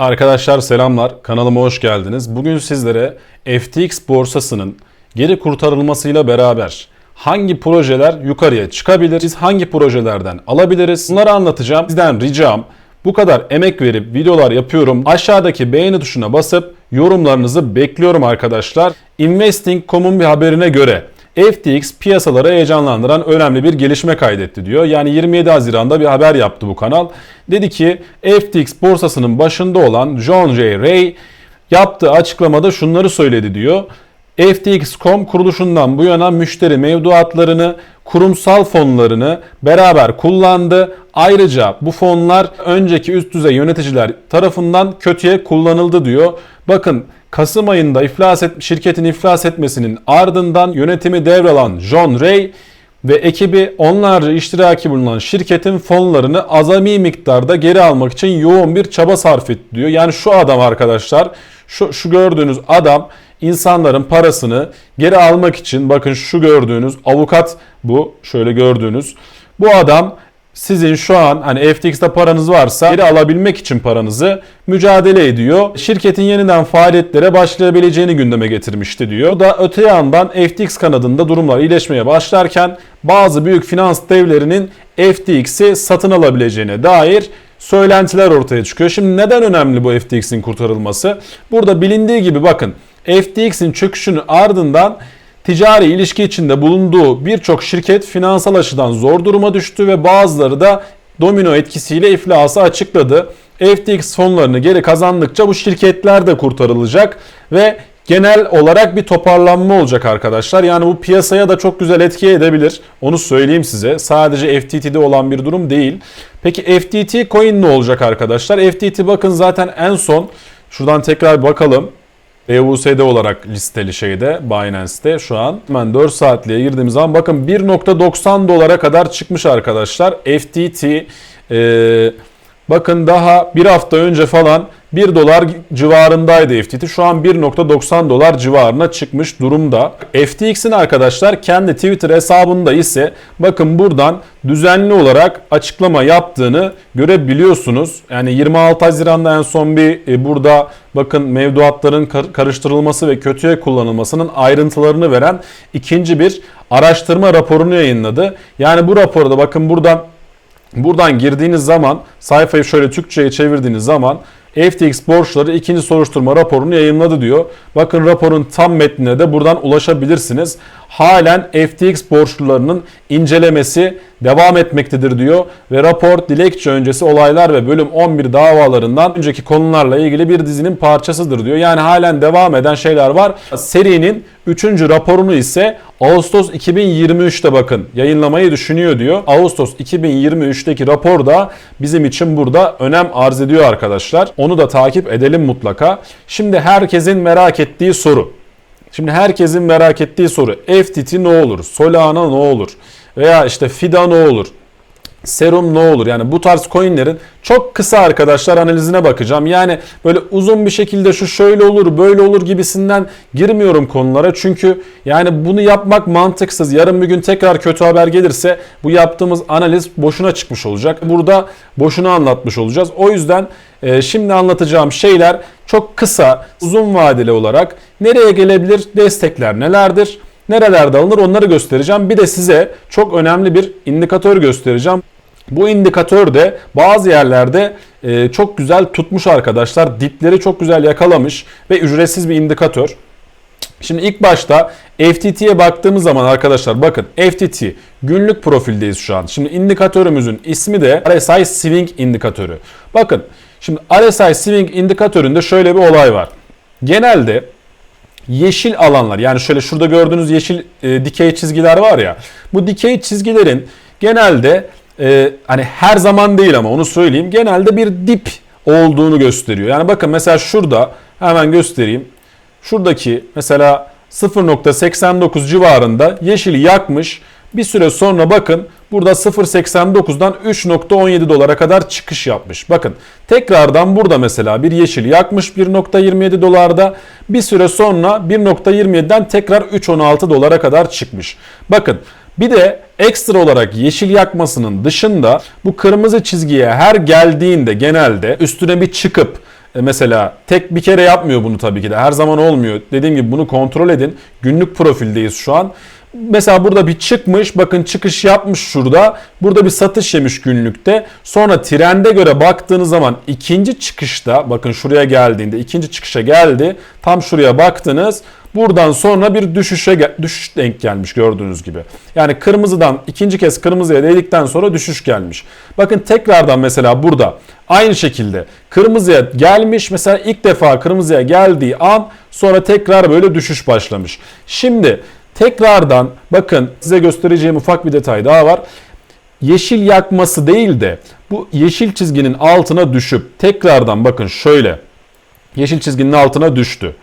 Arkadaşlar selamlar. Kanalıma hoş geldiniz. Bugün sizlere FTX borsasının geri kurtarılmasıyla beraber hangi projeler yukarıya çıkabilir? Biz hangi projelerden alabiliriz? Bunları anlatacağım. Sizden ricam bu kadar emek verip videolar yapıyorum. Aşağıdaki beğeni tuşuna basıp yorumlarınızı bekliyorum arkadaşlar. Investing.com'un bir haberine göre FTX piyasaları heyecanlandıran önemli bir gelişme kaydetti diyor. Yani 27 Haziran'da bir haber yaptı bu kanal. Dedi ki FTX borsasının başında olan John J. Ray yaptığı açıklamada şunları söyledi diyor. FTX.com kuruluşundan bu yana müşteri mevduatlarını, kurumsal fonlarını beraber kullandı. Ayrıca bu fonlar önceki üst düzey yöneticiler tarafından kötüye kullanıldı diyor. Bakın Kasım ayında iflas et, şirketin iflas etmesinin ardından yönetimi devralan John Ray ve ekibi onlarca iştiraki bulunan şirketin fonlarını azami miktarda geri almak için yoğun bir çaba sarf etti diyor. Yani şu adam arkadaşlar, şu, şu gördüğünüz adam insanların parasını geri almak için bakın şu gördüğünüz avukat bu şöyle gördüğünüz bu adam sizin şu an hani FTX'te paranız varsa geri alabilmek için paranızı mücadele ediyor. Şirketin yeniden faaliyetlere başlayabileceğini gündeme getirmişti diyor. Bu da öte yandan FTX kanadında durumlar iyileşmeye başlarken bazı büyük finans devlerinin FTX'i satın alabileceğine dair söylentiler ortaya çıkıyor. Şimdi neden önemli bu FTX'in kurtarılması? Burada bilindiği gibi bakın FTX'in çöküşünün ardından ticari ilişki içinde bulunduğu birçok şirket finansal açıdan zor duruma düştü ve bazıları da domino etkisiyle iflası açıkladı. FTX fonlarını geri kazandıkça bu şirketler de kurtarılacak ve genel olarak bir toparlanma olacak arkadaşlar. Yani bu piyasaya da çok güzel etki edebilir. Onu söyleyeyim size. Sadece FTT'de olan bir durum değil. Peki FTT coin ne olacak arkadaşlar? FTT bakın zaten en son şuradan tekrar bakalım. BUSD olarak listeli şeyde Binance'te şu an. Hemen 4 saatliğe girdiğimiz zaman bakın 1.90 dolara kadar çıkmış arkadaşlar. FTT e, bakın daha bir hafta önce falan 1 dolar civarındaydı FTT. Şu an 1.90 dolar civarına çıkmış durumda. FTX'in arkadaşlar kendi Twitter hesabında ise bakın buradan düzenli olarak açıklama yaptığını görebiliyorsunuz. Yani 26 Haziran'da en son bir e, burada bakın mevduatların karıştırılması ve kötüye kullanılmasının ayrıntılarını veren ikinci bir araştırma raporunu yayınladı. Yani bu raporda bakın buradan buradan girdiğiniz zaman sayfayı şöyle Türkçe'ye çevirdiğiniz zaman FTX borçları ikinci soruşturma raporunu yayınladı diyor. Bakın raporun tam metnine de buradan ulaşabilirsiniz. Halen FTX borçlularının incelemesi devam etmektedir diyor ve rapor dilekçe öncesi olaylar ve bölüm 11 davalarından önceki konularla ilgili bir dizinin parçasıdır diyor. Yani halen devam eden şeyler var. Serinin 3. raporunu ise Ağustos 2023'te bakın yayınlamayı düşünüyor diyor. Ağustos 2023'teki rapor da bizim için burada önem arz ediyor arkadaşlar. Onu da takip edelim mutlaka. Şimdi herkesin merak ettiği soru. Şimdi herkesin merak ettiği soru FTT ne olur? Solana ne olur? Veya işte FIDA ne olur? Serum ne olur? Yani bu tarz coinlerin çok kısa arkadaşlar analizine bakacağım. Yani böyle uzun bir şekilde şu şöyle olur böyle olur gibisinden girmiyorum konulara. Çünkü yani bunu yapmak mantıksız. Yarın bir gün tekrar kötü haber gelirse bu yaptığımız analiz boşuna çıkmış olacak. Burada boşuna anlatmış olacağız. O yüzden e, şimdi anlatacağım şeyler çok kısa, uzun vadeli olarak nereye gelebilir, destekler nelerdir? Nerelerde alınır onları göstereceğim. Bir de size çok önemli bir indikatör göstereceğim. Bu indikatör de bazı yerlerde e, çok güzel tutmuş arkadaşlar. Dipleri çok güzel yakalamış ve ücretsiz bir indikatör. Şimdi ilk başta FTT'ye baktığımız zaman arkadaşlar bakın FTT günlük profildeyiz şu an. Şimdi indikatörümüzün ismi de RSI Swing indikatörü. Bakın şimdi RSI Swing indikatöründe şöyle bir olay var. Genelde yeşil alanlar yani şöyle şurada gördüğünüz yeşil e, dikey çizgiler var ya bu dikey çizgilerin genelde e, hani her zaman değil ama onu söyleyeyim genelde bir dip olduğunu gösteriyor. Yani bakın mesela şurada hemen göstereyim. Şuradaki mesela 0.89 civarında yeşili yakmış. Bir süre sonra bakın burada 0.89'dan 3.17 dolara kadar çıkış yapmış. Bakın tekrardan burada mesela bir yeşil yakmış 1.27 dolarda. Bir süre sonra 1.27'den tekrar 3.16 dolara kadar çıkmış. Bakın bir de ekstra olarak yeşil yakmasının dışında bu kırmızı çizgiye her geldiğinde genelde üstüne bir çıkıp E, mesela tek bir kere yapmıyor bunu tabii ki de. Her zaman olmuyor. Dediğim gibi bunu kontrol edin. Günlük profildeyiz şu an. Mesela burada bir çıkmış. Bakın çıkış yapmış şurada. Burada bir satış yemiş günlükte. Sonra trende göre baktığınız zaman ikinci çıkışta bakın şuraya geldiğinde ikinci çıkışa geldi. Tam şuraya baktınız. Buradan sonra bir düşüşe düşüş denk gelmiş gördüğünüz gibi. Yani kırmızıdan ikinci kez kırmızıya değdikten sonra düşüş gelmiş. Bakın tekrardan mesela burada aynı şekilde kırmızıya gelmiş. Mesela ilk defa kırmızıya geldiği an sonra tekrar böyle düşüş başlamış. Şimdi tekrardan bakın size göstereceğim ufak bir detay daha var. Yeşil yakması değil de bu yeşil çizginin altına düşüp tekrardan bakın şöyle yeşil çizginin altına düştü.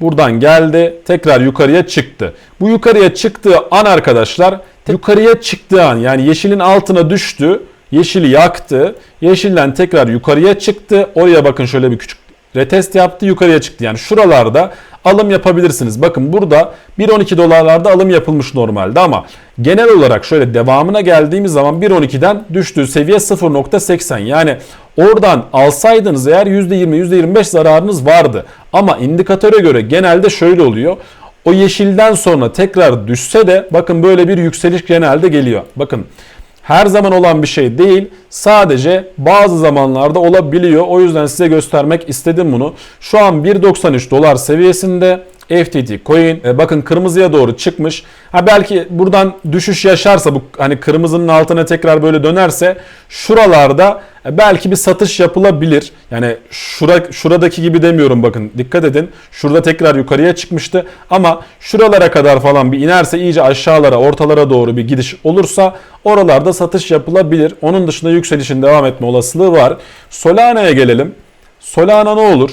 Buradan geldi tekrar yukarıya çıktı. Bu yukarıya çıktığı an arkadaşlar yukarıya çıktığı an yani yeşilin altına düştü. Yeşili yaktı. Yeşilden tekrar yukarıya çıktı. Oraya bakın şöyle bir küçük retest yaptı yukarıya çıktı. Yani şuralarda alım yapabilirsiniz. Bakın burada 1.12 dolarlarda alım yapılmış normalde ama genel olarak şöyle devamına geldiğimiz zaman 1.12'den düştüğü seviye 0.80 yani oradan alsaydınız eğer %20 %25 zararınız vardı. Ama indikatöre göre genelde şöyle oluyor. O yeşilden sonra tekrar düşse de bakın böyle bir yükseliş genelde geliyor. Bakın her zaman olan bir şey değil. Sadece bazı zamanlarda olabiliyor. O yüzden size göstermek istedim bunu. Şu an 1.93 dolar seviyesinde. FTT coin e, bakın kırmızıya doğru çıkmış. Ha belki buradan düşüş yaşarsa bu hani kırmızının altına tekrar böyle dönerse şuralarda e, belki bir satış yapılabilir. Yani şura, şuradaki gibi demiyorum bakın dikkat edin. Şurada tekrar yukarıya çıkmıştı ama şuralara kadar falan bir inerse iyice aşağılara ortalara doğru bir gidiş olursa oralarda satış yapılabilir. Onun dışında yükselişin devam etme olasılığı var. Solana'ya gelelim. Solana ne olur?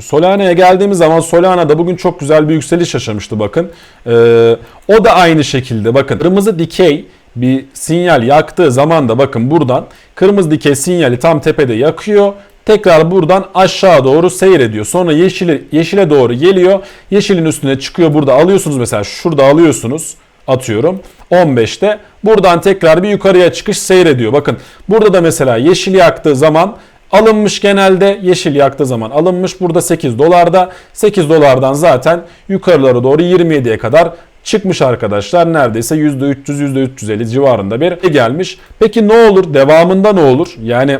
Solana'ya geldiğimiz zaman Solana'da bugün çok güzel bir yükseliş yaşamıştı bakın. Ee, o da aynı şekilde bakın kırmızı dikey bir sinyal yaktığı zaman da bakın buradan kırmızı dikey sinyali tam tepede yakıyor. Tekrar buradan aşağı doğru seyrediyor. Sonra yeşile, yeşile doğru geliyor. Yeşilin üstüne çıkıyor. Burada alıyorsunuz mesela şurada alıyorsunuz atıyorum 15'te. Buradan tekrar bir yukarıya çıkış seyrediyor. Bakın burada da mesela yeşil yaktığı zaman Alınmış genelde yeşil yaktığı zaman alınmış. Burada 8 dolarda. 8 dolardan zaten yukarılara doğru 27'ye kadar çıkmış arkadaşlar. Neredeyse %300 %350 civarında bir gelmiş. Peki ne olur? Devamında ne olur? Yani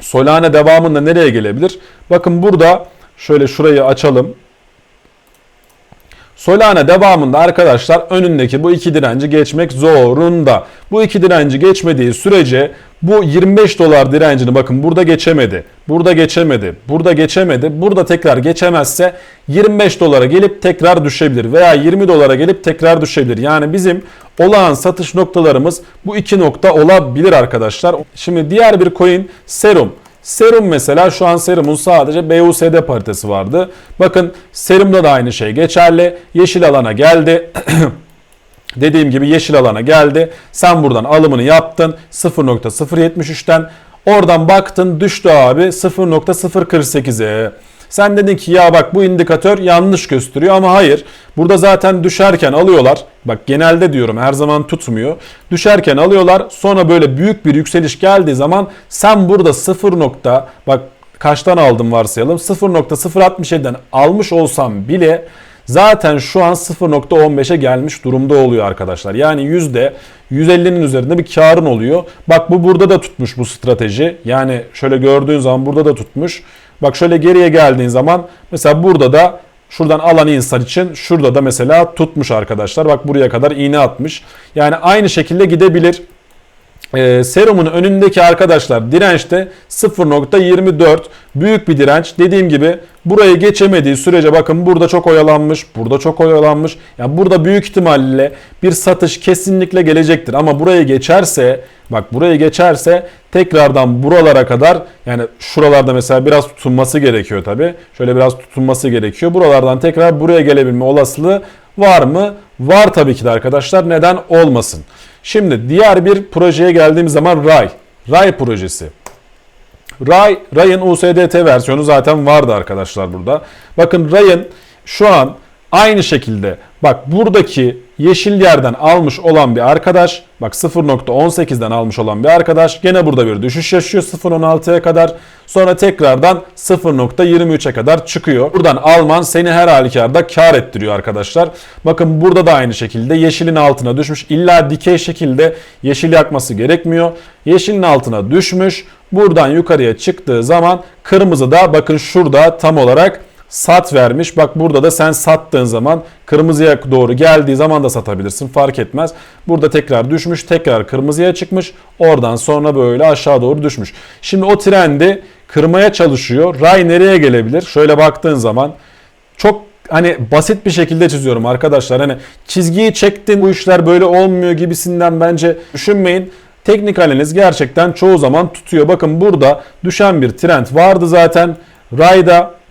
Solana devamında nereye gelebilir? Bakın burada şöyle şurayı açalım. Solana devamında arkadaşlar önündeki bu iki direnci geçmek zorunda. Bu iki direnci geçmediği sürece bu 25 dolar direncini bakın burada geçemedi. Burada geçemedi. Burada geçemedi. Burada tekrar geçemezse 25 dolara gelip tekrar düşebilir. Veya 20 dolara gelip tekrar düşebilir. Yani bizim olağan satış noktalarımız bu iki nokta olabilir arkadaşlar. Şimdi diğer bir coin Serum. Serum mesela şu an Serum'un sadece BUSD paritesi vardı. Bakın Serum'da da aynı şey geçerli. Yeşil alana geldi. Dediğim gibi yeşil alana geldi. Sen buradan alımını yaptın 0.073'ten. Oradan baktın düştü abi 0.048'e. Sen dedin ki ya bak bu indikatör yanlış gösteriyor ama hayır. Burada zaten düşerken alıyorlar. Bak genelde diyorum her zaman tutmuyor. Düşerken alıyorlar. Sonra böyle büyük bir yükseliş geldiği zaman sen burada 0. bak kaçtan aldım varsayalım 0.067'den almış olsam bile zaten şu an 0.15'e gelmiş durumda oluyor arkadaşlar. Yani yüzde 150'nin üzerinde bir karın oluyor. Bak bu burada da tutmuş bu strateji. Yani şöyle gördüğün zaman burada da tutmuş. Bak şöyle geriye geldiğin zaman mesela burada da şuradan alan insan için şurada da mesela tutmuş arkadaşlar. Bak buraya kadar iğne atmış. Yani aynı şekilde gidebilir e, serumun önündeki arkadaşlar dirençte 0.24 büyük bir direnç. Dediğim gibi burayı geçemediği sürece bakın burada çok oyalanmış, burada çok oyalanmış. Yani burada büyük ihtimalle bir satış kesinlikle gelecektir. Ama burayı geçerse bak burayı geçerse tekrardan buralara kadar yani şuralarda mesela biraz tutunması gerekiyor tabi. Şöyle biraz tutunması gerekiyor. Buralardan tekrar buraya gelebilme olasılığı var mı? Var tabii ki de arkadaşlar. Neden olmasın? Şimdi diğer bir projeye geldiğimiz zaman RAY. RAY projesi. RAY, RAY'ın USDT versiyonu zaten vardı arkadaşlar burada. Bakın RAY'ın şu an Aynı şekilde bak buradaki yeşil yerden almış olan bir arkadaş bak 0.18'den almış olan bir arkadaş gene burada bir düşüş yaşıyor 0.16'ya kadar sonra tekrardan 0.23'e kadar çıkıyor. Buradan alman seni her halükarda kar ettiriyor arkadaşlar. Bakın burada da aynı şekilde yeşilin altına düşmüş. İlla dikey şekilde yeşil yakması gerekmiyor. Yeşilin altına düşmüş. Buradan yukarıya çıktığı zaman kırmızı da bakın şurada tam olarak sat vermiş. Bak burada da sen sattığın zaman kırmızıya doğru geldiği zaman da satabilirsin fark etmez. Burada tekrar düşmüş tekrar kırmızıya çıkmış. Oradan sonra böyle aşağı doğru düşmüş. Şimdi o trendi kırmaya çalışıyor. Ray nereye gelebilir? Şöyle baktığın zaman çok hani basit bir şekilde çiziyorum arkadaşlar. Hani çizgiyi çektin bu işler böyle olmuyor gibisinden bence düşünmeyin. Teknik analiz gerçekten çoğu zaman tutuyor. Bakın burada düşen bir trend vardı zaten. Rayda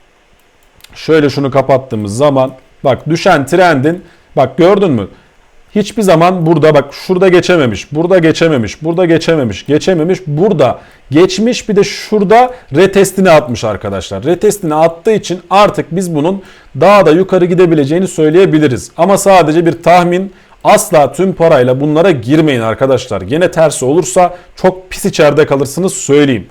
şöyle şunu kapattığımız zaman bak düşen trendin bak gördün mü? Hiçbir zaman burada bak şurada geçememiş, burada geçememiş, burada geçememiş, geçememiş, burada geçmiş bir de şurada retestini atmış arkadaşlar. Retestini attığı için artık biz bunun daha da yukarı gidebileceğini söyleyebiliriz. Ama sadece bir tahmin asla tüm parayla bunlara girmeyin arkadaşlar. Yine tersi olursa çok pis içeride kalırsınız söyleyeyim.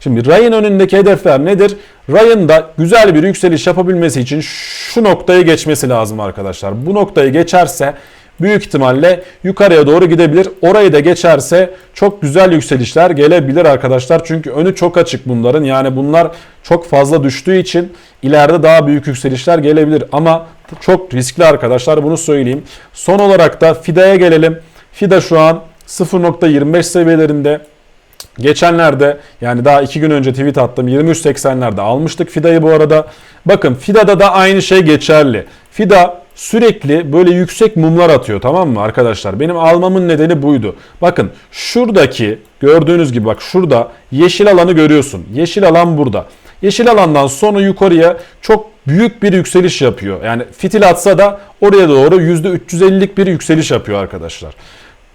Şimdi Ray'ın önündeki hedefler nedir? Ray'ın da güzel bir yükseliş yapabilmesi için şu noktayı geçmesi lazım arkadaşlar. Bu noktayı geçerse büyük ihtimalle yukarıya doğru gidebilir. Orayı da geçerse çok güzel yükselişler gelebilir arkadaşlar. Çünkü önü çok açık bunların. Yani bunlar çok fazla düştüğü için ileride daha büyük yükselişler gelebilir. Ama çok riskli arkadaşlar bunu söyleyeyim. Son olarak da FIDA'ya gelelim. FIDA şu an 0.25 seviyelerinde. Geçenlerde yani daha 2 gün önce tweet attım 23.80'lerde almıştık FIDA'yı bu arada. Bakın FIDA'da da aynı şey geçerli. FIDA sürekli böyle yüksek mumlar atıyor tamam mı arkadaşlar? Benim almamın nedeni buydu. Bakın şuradaki gördüğünüz gibi bak şurada yeşil alanı görüyorsun. Yeşil alan burada. Yeşil alandan sonra yukarıya çok büyük bir yükseliş yapıyor. Yani fitil atsa da oraya doğru %350'lik bir yükseliş yapıyor arkadaşlar.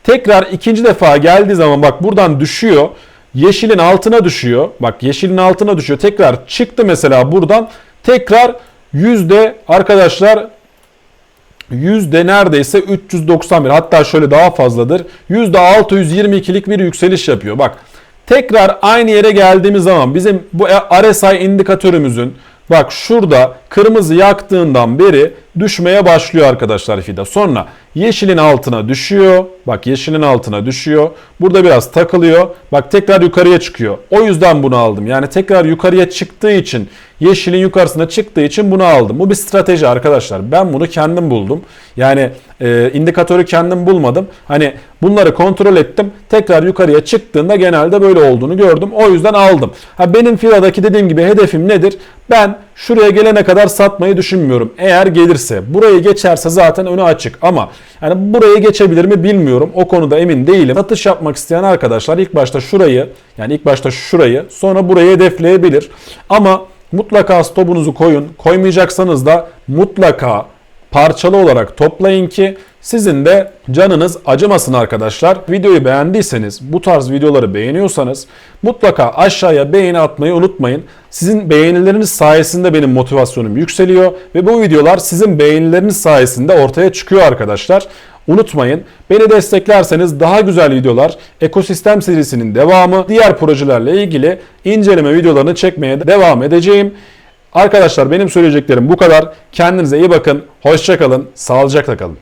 Tekrar ikinci defa geldiği zaman bak buradan düşüyor. Yeşilin altına düşüyor. Bak yeşilin altına düşüyor. Tekrar çıktı mesela buradan. Tekrar yüzde arkadaşlar yüzde neredeyse 391 hatta şöyle daha fazladır. Yüzde 622'lik bir yükseliş yapıyor. Bak tekrar aynı yere geldiğimiz zaman bizim bu RSI indikatörümüzün bak şurada kırmızı yaktığından beri düşmeye başlıyor arkadaşlar FIDA. Sonra yeşilin altına düşüyor. Bak yeşilin altına düşüyor. Burada biraz takılıyor. Bak tekrar yukarıya çıkıyor. O yüzden bunu aldım. Yani tekrar yukarıya çıktığı için yeşilin yukarısına çıktığı için bunu aldım. Bu bir strateji arkadaşlar. Ben bunu kendim buldum. Yani e, indikatörü kendim bulmadım. Hani bunları kontrol ettim. Tekrar yukarıya çıktığında genelde böyle olduğunu gördüm. O yüzden aldım. Ha benim FIDA'daki dediğim gibi hedefim nedir? Ben şuraya gelene kadar satmayı düşünmüyorum. Eğer gelirse burayı geçerse zaten önü açık ama yani burayı geçebilir mi bilmiyorum. O konuda emin değilim. Satış yapmak isteyen arkadaşlar ilk başta şurayı yani ilk başta şurayı sonra burayı hedefleyebilir. Ama mutlaka stopunuzu koyun. Koymayacaksanız da mutlaka parçalı olarak toplayın ki sizin de canınız acımasın arkadaşlar. Videoyu beğendiyseniz, bu tarz videoları beğeniyorsanız mutlaka aşağıya beğeni atmayı unutmayın. Sizin beğenileriniz sayesinde benim motivasyonum yükseliyor ve bu videolar sizin beğenileriniz sayesinde ortaya çıkıyor arkadaşlar. Unutmayın beni desteklerseniz daha güzel videolar, ekosistem serisinin devamı, diğer projelerle ilgili inceleme videolarını çekmeye devam edeceğim. Arkadaşlar benim söyleyeceklerim bu kadar. Kendinize iyi bakın. Hoşçakalın. Sağlıcakla kalın.